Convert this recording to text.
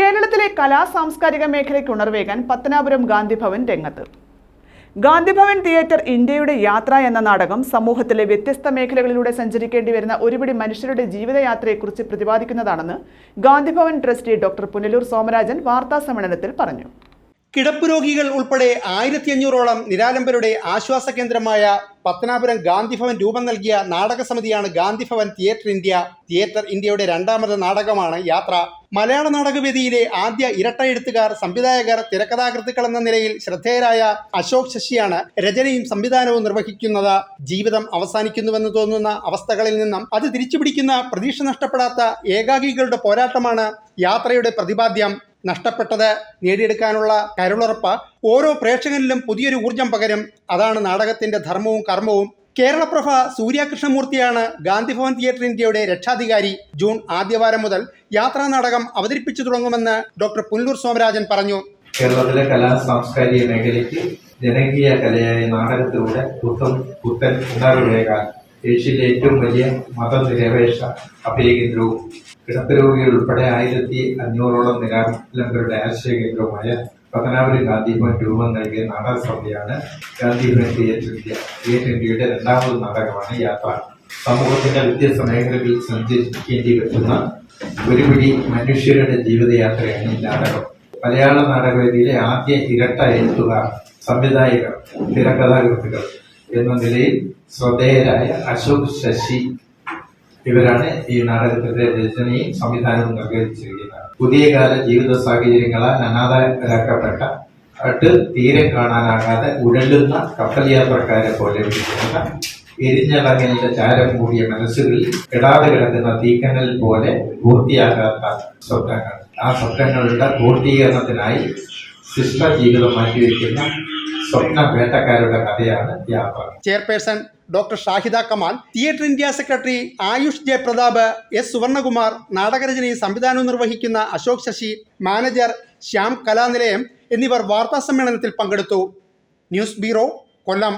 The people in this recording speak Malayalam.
കേരളത്തിലെ കലാ സാംസ്കാരിക മേഖലയ്ക്ക് ഉണർവേകാൻ പത്തനാപുരം ഗാന്ധിഭവൻ രംഗത്ത്. ഗാന്ധിഭവൻ തിയേറ്റർ ഇന്ത്യയുടെ യാത്ര എന്ന നാടകം സമൂഹത്തിലെ വ്യത്യസ്ത മേഖലകളിലൂടെ സഞ്ചരിക്കേണ്ടി വരുന്ന ഒരുപിടി മനുഷ്യരുടെ ജീവിതയാത്രയെക്കുറിച്ച് പ്രതിപാദിക്കുന്നതാണെന്ന് ഗാന്ധിഭവൻ ട്രസ്റ്റി ഡോക്ടർ പുനലൂർ സോമരാജൻ വാർത്താ സമ്മേളനത്തിൽ പറഞ്ഞു. കിടപ്പ് രോഗികൾ ഉൾപ്പെടെ ആയിരത്തി അഞ്ഞൂറോളം നിരാലംബരുടെ ആശ്വാസ കേന്ദ്രമായ പത്തനാപുരം ഗാന്ധിഭവൻ രൂപം നൽകിയ നാടക സമിതിയാണ് ഗാന്ധിഭവൻ തിയേറ്റർ ഇന്ത്യ. തിയേറ്റർ ഇന്ത്യയുടെ രണ്ടാമത് നാടകമാണ് യാത്ര. മലയാള നാടകവേദിയിലെ ആദ്യ ഇരട്ട എഴുത്തുകാർ സംവിധായകർ തിരക്കഥാകൃത്തുക്കൾ എന്ന നിലയിൽ ശ്രദ്ധേയരായ അശോക് ശശിയാണ് രചനയും സംവിധാനവും നിർവഹിക്കുന്നത്. ജീവിതം അവസാനിക്കുന്നുവെന്ന് തോന്നുന്ന അവസ്ഥകളിൽ നിന്നും അത് തിരിച്ചുപിടിക്കുന്ന പ്രതീക്ഷ നഷ്ടപ്പെടാത്ത ഏകാഗികളുടെ പോരാട്ടമാണ് യാത്രയുടെ പ്രതിപാദ്യം. നഷ്ടപ്പെട്ടത് നേടിയെടുക്കാനുള്ള കരുളുറപ്പ് ഓരോ പ്രേക്ഷകനിലും പുതിയൊരു ഊർജം പകരും. അതാണ് നാടകത്തിന്റെ ധർമ്മവും കർമ്മവും. കേരളപ്രഭ സൂര്യകൃഷ്ണമൂർത്തിയാണ് ഗാന്ധിഭവൻ തിയേറ്റർ ഇന്ത്യയുടെ രക്ഷാധികാരി. ജൂൺ ആദ്യവാരം മുതൽ യാത്രാ നാടകം അവതരിപ്പിച്ചു തുടങ്ങുമെന്ന് ഡോക്ടർ പുനലൂർ സോമരാജൻ പറഞ്ഞു. കേരളത്തിലെ കലാ സാംസ്കാരിക മേഖലയ്ക്ക് ജനകീയ കലയായ നാടകത്തിലൂടെ പുത്തൻ പുത്തൻ ഉണർവേകാൻ ഏഷ്യയിലെ ഏറ്റവും വലിയ മതനിരപേക്ഷ അഭയകേന്ദ്രവും കിടപ്പ് രോഗികൾ ഉൾപ്പെടെ ആയിരത്തി അഞ്ഞൂറോളം നിരാലംബരുടെ ആശ്രയ കേന്ദ്രവുമായ പത്തനാപുരം ഗാന്ധിഭവൻ രൂപം നൽകിയ നാടക സമിതിയാണ് ഗാന്ധിഭവൻ തിയേറ്ററിന്റെ ഇന്ത്യയുടെ രണ്ടാമത് നാടകമാണ് യാത്ര. സമൂഹത്തിന്റെ വ്യത്യസ്ത മേഖലകളിൽ സഞ്ചരിക്കേണ്ടി വരുന്ന ഒരുപിടി മനുഷ്യരുടെ ജീവിതയാത്രയാണ് ഈ നാടകം. മലയാള നാടകവേദിയിലെ ആദ്യ ഇരട്ട എഴുത്തുകാർ സംവിധായകർ തിരക്കഥാകൃത്തുകൾ എന്ന നിലയിൽ ശ്രദ്ധേയരായ അശോക് ശശി ഇവരാണ് ഈ നാടകത്തിന്റെ രചനയും സംവിധാനവും നിർവഹിച്ചിരിക്കുന്നത്. പുതിയ കാല ജീവിത സാഹചര്യങ്ങളാൽ അനാഥരാക്കപ്പെട്ട അട്ട് തീരെ കാണാനാകാതെ ഉഴലുന്ന കപ്പൽ യാത്രക്കാരെ പോലെ ഇരിക്കുന്ന എരിഞ്ഞളങ്ങലിന്റെ ചാരം കൂടിയ മനസ്സുകളിൽ കെടാതെ കിടക്കുന്ന തീക്കനൽ പോലെ പൂർത്തിയാകാത്ത സ്വപ്നങ്ങൾ. ആ സ്വപ്നങ്ങളുടെ പൂർത്തീകരണത്തിനായി ശിഷ്ട ജീവിതം മാറ്റിവെക്കുന്ന chairperson doctor Shahida Kamal theatre India secretary Ayush J Pratap S Suvarnakumar നാടകരചനയും സംവിധാനവും നിർവഹിക്കുന്ന അശോക് ശശി മാനേജർ ശ്യാം കലാനിലയം എന്നിവർ വാർത്താ സമ്മേളനത്തിൽ പങ്കെടുത്തു. News bureau Kollam.